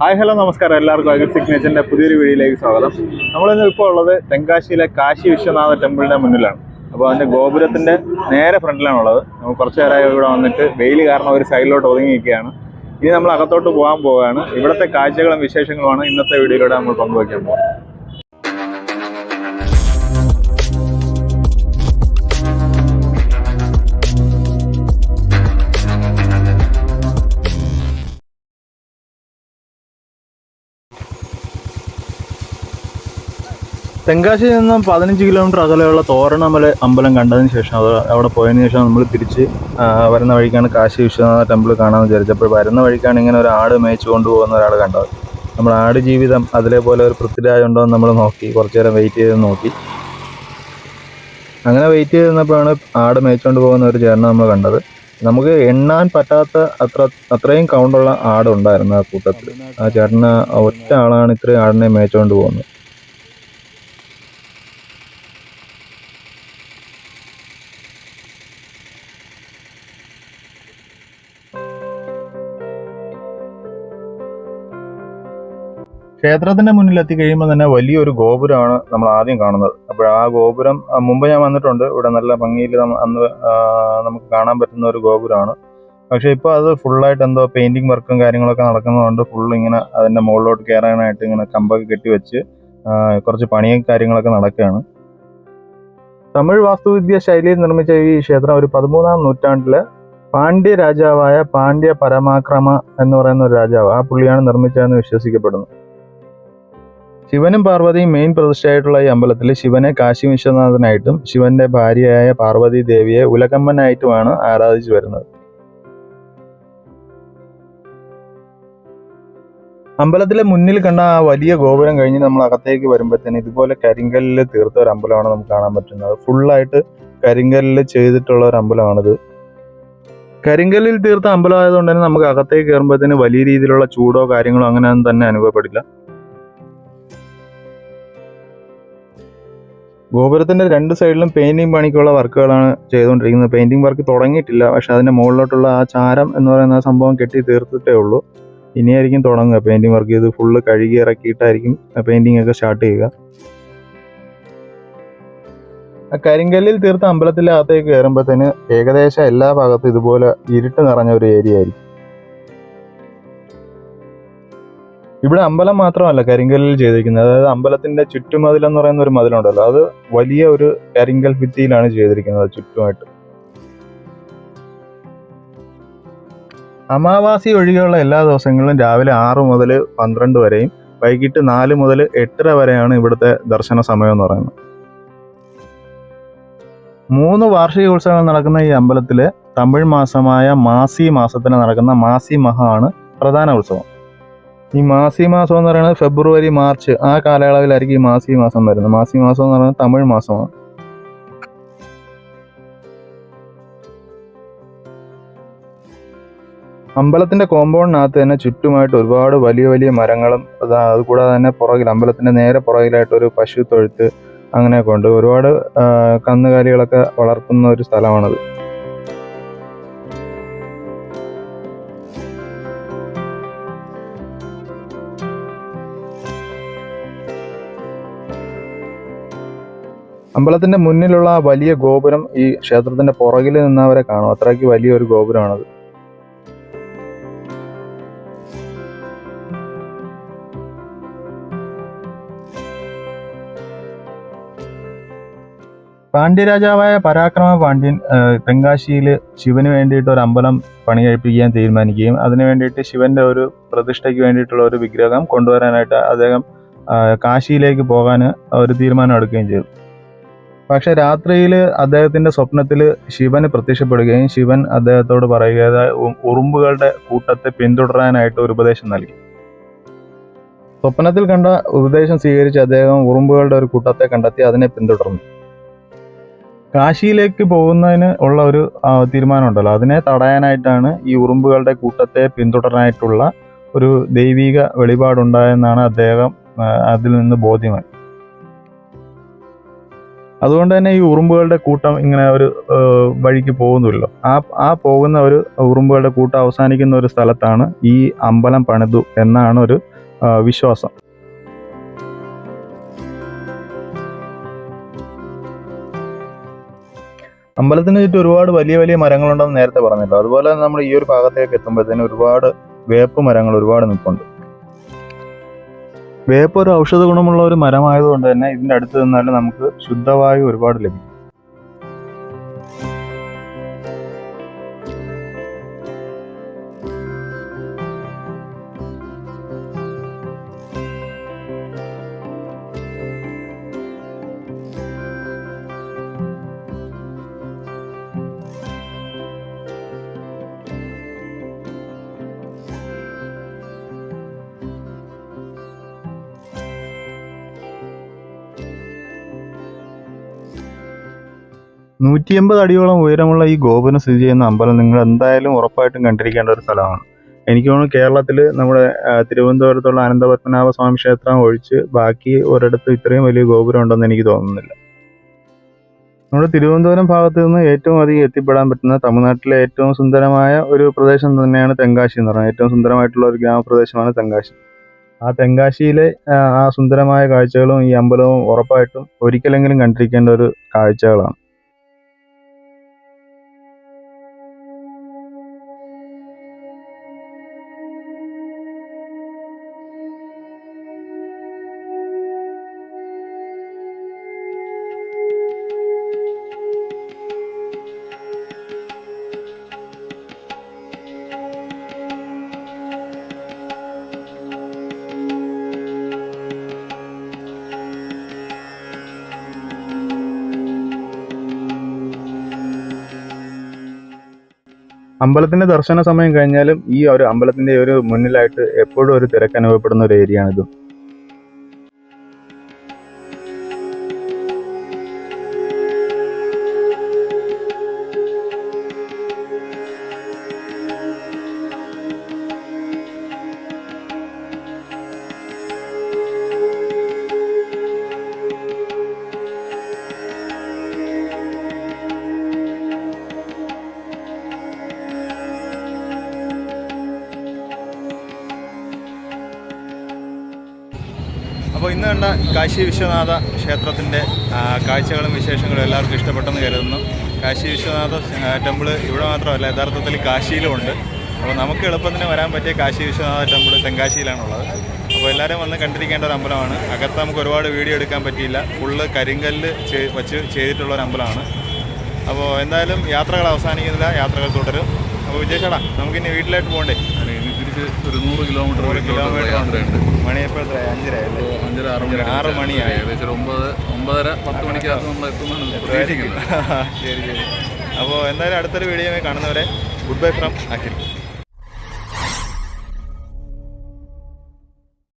Hi hello നമസ്കാരം. എല്ലാവർക്കും അഗർ സിഗ്നേച്ചറിന്റെ പുതിയൊരു വീഡിയോയിലേക്ക് സ്വാഗതം. നമ്മളിന്ന് ഇപ്പോൾ ഉള്ളത് തെങ്കാശിയിലെ കാശി വിശ്വനാഥ ടെമ്പിളിന്റെ മുന്നിലാണ്. അപ്പോൾ അതിന്റെ ഗോപുരത്തിന്റെ നേരെ ഫ്രണ്ടിലാണ് ഉള്ളത്. നമ്മൾ കുറച്ച് നേരമായി ഇവിടെ വന്നിട്ട് വെയിൽ കാരണം ഒരു സൈഡിലോട്ട് ഒതുങ്ങി നിൽക്കുകയാണ്. ഇനി നമ്മൾ അകത്തോട്ട് പോകാൻ പോവുകയാണ്. ഇവിടുത്തെ കാഴ്ചകളും വിശേഷങ്ങളുമാണ് ഇന്നത്തെ വീഡിയോയിലൂടെ നമ്മൾ പങ്കുവയ്ക്കാൻ പോകുന്നത്. തെങ്കാശിയിൽ നിന്നും പതിനഞ്ച് കിലോമീറ്റർ അകലെയുള്ള തോരണമല അമ്പലം കണ്ടതിന് ശേഷം അവിടെ പോയതിന് ശേഷം നമ്മൾ തിരിച്ച് വരുന്ന വഴിക്കാണ് കാശി വിശ്വനാഥ ടെമ്പിൾ കാണാമെന്ന് വിചാരിച്ചപ്പോൾ വരുന്ന വഴിക്കാണ് ഇങ്ങനെ ഒരു ആട് മേയിച്ചു കൊണ്ടുപോകുന്ന ഒരാൾ കണ്ടത്. നമ്മൾ ആട് ജീവിതം അതിലേപോലെ ഒരു പൃഥ്വിരാജ് ഉണ്ടോ എന്ന് നമ്മൾ നോക്കി കുറച്ചു നേരം വെയിറ്റ് ചെയ്ത് നോക്കി. അങ്ങനെ വെയിറ്റ് ചെയ്ത് നിന്നപ്പോഴാണ് ആട് മേയിച്ചുകൊണ്ട് പോകുന്ന ഒരു ചേട്ടനെ നമ്മൾ കണ്ടത്. നമുക്ക് എണ്ണാൻ പറ്റാത്ത അത്ര അത്രയും കൗണ്ടുള്ള ആടുണ്ടായിരുന്നു ആ കൂട്ടത്തിൽ. ആ ചേട്ടന് ഒറ്റ ആളാണ് ഇത്രയും ആടിനെ മേയിച്ചുകൊണ്ട് പോകുന്നത്. ക്ഷേത്രത്തിന്റെ മുന്നിൽ എത്തി കഴിയുമ്പോൾ തന്നെ വലിയൊരു ഗോപുരമാണ് നമ്മൾ ആദ്യം കാണുന്നത്. അപ്പോൾ ആ ഗോപുരം മുമ്പ് ഞാൻ വന്നിട്ടുണ്ട്. ഇവിടെ നല്ല ഭംഗിയിൽ അന്ന് നമുക്ക് കാണാൻ പറ്റുന്ന ഒരു ഗോപുരമാണ്. പക്ഷേ ഇപ്പോൾ അത് ഫുള്ളായിട്ട് എന്തോ പെയിന്റിങ് വർക്കും കാര്യങ്ങളൊക്കെ നടക്കുന്നതുകൊണ്ട് ഫുൾ ഇങ്ങനെ അതിന്റെ മുകളിലോട്ട് കയറാനായിട്ട് ഇങ്ങനെ കമ്പൊക്കെ കെട്ടി വെച്ച് കുറച്ച് പണിയും കാര്യങ്ങളൊക്കെ നടക്കുകയാണ്. തമിഴ് വാസ്തുവിദ്യ ശൈലിയിൽ നിർമ്മിച്ച ഈ ക്ഷേത്രം ഒരു പതിമൂന്നാം നൂറ്റാണ്ടിൽ പാണ്ഡ്യ രാജാവായ പാണ്ഡ്യ പരമാക്രമ എന്ന് പറയുന്ന ഒരു രാജാവ് ആ പുള്ളിയാണ് നിർമ്മിച്ചതെന്ന് വിശ്വസിക്കപ്പെടുന്നു. ശിവനും പാർവതിയും മെയിൻ പ്രതിഷ്ഠയായിട്ടുള്ള ഈ അമ്പലത്തിൽ ശിവനെ കാശി വിശ്വനാഥനായിട്ടും ശിവന്റെ ഭാര്യയായ പാർവതി ദേവിയെ ഉലകമ്മനായിട്ടുമാണ് ആരാധിച്ചു വരുന്നത്. അമ്പലത്തിലെ മുന്നിൽ കണ്ട ആ വലിയ ഗോപുരം കഴിഞ്ഞ് നമ്മൾ അകത്തേക്ക് വരുമ്പോഴത്തേന് ഇതുപോലെ കരിങ്കല്ലിൽ തീർത്ത ഒരു അമ്പലമാണ് നമുക്ക് കാണാൻ പറ്റുന്നത്. ഫുള്ളായിട്ട് കരിങ്കല്ലിൽ ചെയ്തിട്ടുള്ള ഒരു അമ്പലമാണിത്. കരിങ്കല്ലിൽ തീർത്ത അമ്പലമായതുകൊണ്ട് തന്നെ നമുക്ക് അകത്തേക്ക് കയറുമ്പോഴത്തേന് വലിയ രീതിയിലുള്ള ചൂടോ കാര്യങ്ങളോ അങ്ങനെ ഒന്നും തന്നെ അനുഭവപ്പെടില്ല. ഗോപുരത്തിന്റെ രണ്ട് സൈഡിലും പെയിന്റിംഗ് പണിക്കുള്ള വർക്കുകളാണ് ചെയ്തുകൊണ്ടിരിക്കുന്നത്. പെയിന്റിംഗ് വർക്ക് തുടങ്ങിയിട്ടില്ല. പക്ഷെ അതിന്റെ മുകളിലോട്ടുള്ള ആ ചാരം എന്ന് പറയുന്ന സംഭവം കെട്ടി തീർത്തിട്ടേ ഉള്ളൂ. ഇനിയായിരിക്കും തുടങ്ങുക. പെയിന്റിംഗ് വർക്ക് ചെയ്ത് ഫുള്ള് കഴുകി ഇറക്കിയിട്ടായിരിക്കും പെയിന്റിംഗ് ഒക്കെ സ്റ്റാർട്ട് ചെയ്യുക. ആ കരിങ്കല്ലിൽ തീർത്ത അമ്പലത്തിന്റെ അകത്തേക്ക് കയറുമ്പോഴത്തേന് ഏകദേശം എല്ലാ ഭാഗത്തും ഇതുപോലെ ഇരുട്ട് നിറഞ്ഞ ഒരു ഏരിയ ആയിരിക്കും. ഇവിടെ അമ്പലം മാത്രമല്ല കരിങ്കല്ലിൽ ചെയ്തിരിക്കുന്നത്. അതായത് അമ്പലത്തിന്റെ ചുറ്റുമതിൽ എന്ന് പറയുന്ന ഒരു മതിലുണ്ടല്ലോ. അത് വലിയ ഒരു കരിങ്കൽ ഭിത്തിയിലാണ് ചെയ്തിരിക്കുന്നത് ചുറ്റുമായിട്ട്. അമാവാസി ഒഴികെയുള്ള എല്ലാ ദിവസങ്ങളിലും രാവിലെ ആറ് മുതൽ പന്ത്രണ്ട് വരെയും വൈകിട്ട് നാല് മുതൽ എട്ടര വരെയാണ് ഇവിടുത്തെ ദർശന സമയം എന്ന് പറയുന്നത്. മൂന്ന് വാർഷിക ഉത്സവങ്ങൾ നടക്കുന്ന ഈ അമ്പലത്തിലെ തമിഴ് മാസമായ മാസി മാസത്തിന് നടക്കുന്ന മാസി മഹ ആണ് പ്രധാന ഉത്സവം. ഈ മാസി മാസം എന്ന് പറയുന്നത് ഫെബ്രുവരി മാർച്ച് ആ കാലയളവിലായിരിക്കും ഈ മാസി മാസം വരുന്നത്. മാസി മാസം എന്ന് പറയുന്നത് തമിഴ് മാസമാണ്. അമ്പലത്തിന്റെ കോമ്പൗണ്ടിനകത്ത് തന്നെ ചുറ്റുമായിട്ട് ഒരുപാട് വലിയ വലിയ മരങ്ങളും അതാ അതുകൂടാതെ തന്നെ പുറകിൽ അമ്പലത്തിന്റെ നേരെ പുറകിലായിട്ട് ഒരു പശു തൊഴുത്ത് അങ്ങനെയൊക്കെ ഉണ്ട്. ഒരുപാട് കന്നുകാലികളൊക്കെ വളർത്തുന്ന ഒരു സ്ഥലമാണത്. അമ്പലത്തിന്റെ മുന്നിലുള്ള വലിയ ഗോപുരം ഈ ക്ഷേത്രത്തിന്റെ പുറകിൽ നിന്നവരെ കാണും. അത്രയ്ക്ക് വലിയൊരു ഗോപുരമാണത്. പാണ്ഡ്യരാജാവായ പരാക്രമ പാണ്ഡ്യൻ തെങ്കാശിയിൽ ശിവന് വേണ്ടിയിട്ട് ഒരു അമ്പലം പണി കഴിപ്പിക്കാൻ തീരുമാനിക്കുകയും അതിനു വേണ്ടിയിട്ട് ശിവന്റെ ഒരു പ്രതിഷ്ഠയ്ക്ക് വേണ്ടിയിട്ടുള്ള ഒരു വിഗ്രഹം കൊണ്ടുവരാനായിട്ട് അദ്ദേഹം കാശിയിലേക്ക് പോകാൻ ഒരു തീരുമാനം എടുക്കുകയും ചെയ്തു. പക്ഷെ രാത്രിയിൽ അദ്ദേഹത്തിന്റെ സ്വപ്നത്തിൽ ശിവന് പ്രത്യക്ഷപ്പെടുകയും ശിവൻ അദ്ദേഹത്തോട് പറയുക ഉറുമ്പുകളുടെ കൂട്ടത്തെ പിന്തുടരാനായിട്ട് ഒരു ഉപദേശം നൽകി. സ്വപ്നത്തിൽ കണ്ട ഉപദേശം സ്വീകരിച്ച് അദ്ദേഹം ഉറുമ്പുകളുടെ ഒരു കൂട്ടത്തെ കണ്ടെത്തി അതിനെ പിന്തുടർന്നു. കാശിയിലേക്ക് പോകുന്നതിന് ഉള്ള ഒരു തീരുമാനമുണ്ടല്ലോ. അതിനെ തടയാനായിട്ടാണ് ഈ ഉറുമ്പുകളുടെ കൂട്ടത്തെ പിന്തുടരാനായിട്ടുള്ള ഒരു ദൈവിക വെളിപാടുണ്ടായെന്നാണ് അദ്ദേഹം അതിൽ നിന്ന് ബോധ്യമായി. അതുകൊണ്ട് തന്നെ ഈ ഉറുമ്പുകളുടെ കൂട്ടം ഇങ്ങനെ ഒരു വഴിക്ക് പോകുന്നുള്ളൂ ആ ആ പോകുന്ന ഒരു ഉറുമ്പുകളുടെ കൂട്ടം അവസാനിക്കുന്ന ഒരു സ്ഥലത്താണ് ഈ അമ്പലം പണിതു എന്നാണ് ഒരു വിശ്വാസം. അമ്പലത്തിന് ചുറ്റും ഒരുപാട് വലിയ വലിയ മരങ്ങളുണ്ടെന്ന് നേരത്തെ പറഞ്ഞല്ലോ. അതുപോലെ തന്നെ നമ്മൾ ഈ ഒരു ഭാഗത്തേക്ക് എത്തുമ്പോഴത്തേന് ഒരുപാട് വേപ്പ് മരങ്ങൾ ഒരുപാട് നിൽപ്പുണ്ട്. വേപ്പ് ഒരു ഔഷധ ഗുണമുള്ള ഒരു മരമായതുകൊണ്ട് തന്നെ ഇതിന്റെ അടുത്ത് നിന്നാലും നമുക്ക് ശുദ്ധവായു ഒരുപാട് ലഭിക്കും. നൂറ്റി എൺപത് അടിയോളം ഉയരമുള്ള ഈ ഗോപുരം സ്ഥിതി ചെയ്യുന്ന അമ്പലം നിങ്ങൾ എന്തായാലും ഉറപ്പായിട്ടും കണ്ടിരിക്കേണ്ട ഒരു സ്ഥലമാണ്. എനിക്ക് തോന്നുന്നു കേരളത്തിൽ നമ്മുടെ തിരുവനന്തപുരത്തുള്ള അനന്തപത്മനാഭ സ്വാമി ക്ഷേത്രം ഒഴിച്ച് ബാക്കി ഒരിടത്ത് ഇത്രയും വലിയ ഗോപുരം ഉണ്ടെന്ന് എനിക്ക് തോന്നുന്നില്ല. നമ്മുടെ തിരുവനന്തപുരം ഭാഗത്ത് നിന്ന് ഏറ്റവും അധികം എത്തിപ്പെടാൻ പറ്റുന്ന തമിഴ്നാട്ടിലെ ഏറ്റവും സുന്ദരമായ ഒരു പ്രദേശം തന്നെയാണ് തെങ്കാശി എന്ന് പറയുന്നത്. ഏറ്റവും സുന്ദരമായിട്ടുള്ള ഒരു ഗ്രാമപ്രദേശമാണ് തെങ്കാശി. ആ തെങ്കാശിയിലെ ആ സുന്ദരമായ കാഴ്ചകളും ഈ അമ്പലവും ഉറപ്പായിട്ടും ഒരിക്കലെങ്കിലും കണ്ടിരിക്കേണ്ട ഒരു കാഴ്ചകളാണ്. അമ്പലത്തിന്റെ ദർശന സമയം കഴിഞ്ഞാലും ഈ ഒരു അമ്പലത്തിന്റെ ഒരു മുന്നിലായിട്ട് എപ്പോഴും ഒരു തിരക്ക് അനുഭവപ്പെടുന്ന ഒരു ഏരിയ ആണിത് അപ്പോൾ ഇന്ന് കണ്ട കാശി വിശ്വനാഥ ക്ഷേത്രത്തിന്റെ കാഴ്ചകളും വിശേഷങ്ങളും എല്ലാവർക്കും ഇഷ്ടപ്പെട്ടെന്ന് കരുതുന്നു. കാശി വിശ്വനാഥ ടെമ്പിൾ ഇവിടെ മാത്രമല്ല യഥാർത്ഥത്തിൽ കാശിയിലും ഉണ്ട്. അപ്പോൾ നമുക്ക് എളുപ്പത്തിന് വരാൻ പറ്റിയ കാശി വിശ്വനാഥ ടെമ്പിൾ തെങ്കാശിയിലാണുള്ളത്. അപ്പോൾ എല്ലാവരും വന്ന് കണ്ടിരിക്കേണ്ട ഒരു അമ്പലമാണ്. അകത്ത് നമുക്ക് ഒരുപാട് വീഡിയോ എടുക്കാൻ പറ്റിയില്ല. ഫുള്ള് കരിങ്കല്ല് വെച്ച് ചെയ്തിട്ടുള്ള ഒരു അമ്പലമാണ്. അപ്പോൾ എന്തായാലും യാത്രകൾ അവസാനിക്കുന്നില്ല. യാത്രകൾ തുടരും. അപ്പോൾ വിജയ് നമുക്കിനി വീട്ടിലായിട്ട് പോകണ്ടേ? തിരിച്ച് ഒരു നൂറ് കിലോമീറ്റർ യാത്രയുണ്ട്. അഞ്ചര ആറ് മണി ആറ് മണിയായി. ഏകദേശം ഒരു ഒമ്പത് ഒമ്പതര പത്ത് മണിക്കകത്ത് നമ്മൾ എത്തുമെന്നാണ് പ്രതീക്ഷിക്കുന്നത്. ശരി ശരി. അപ്പോൾ എന്തായാലും അടുത്തൊരു വീഡിയോ കാണുന്നവരെ ഗുഡ് ബൈ ഫ്രം അഖിൽ.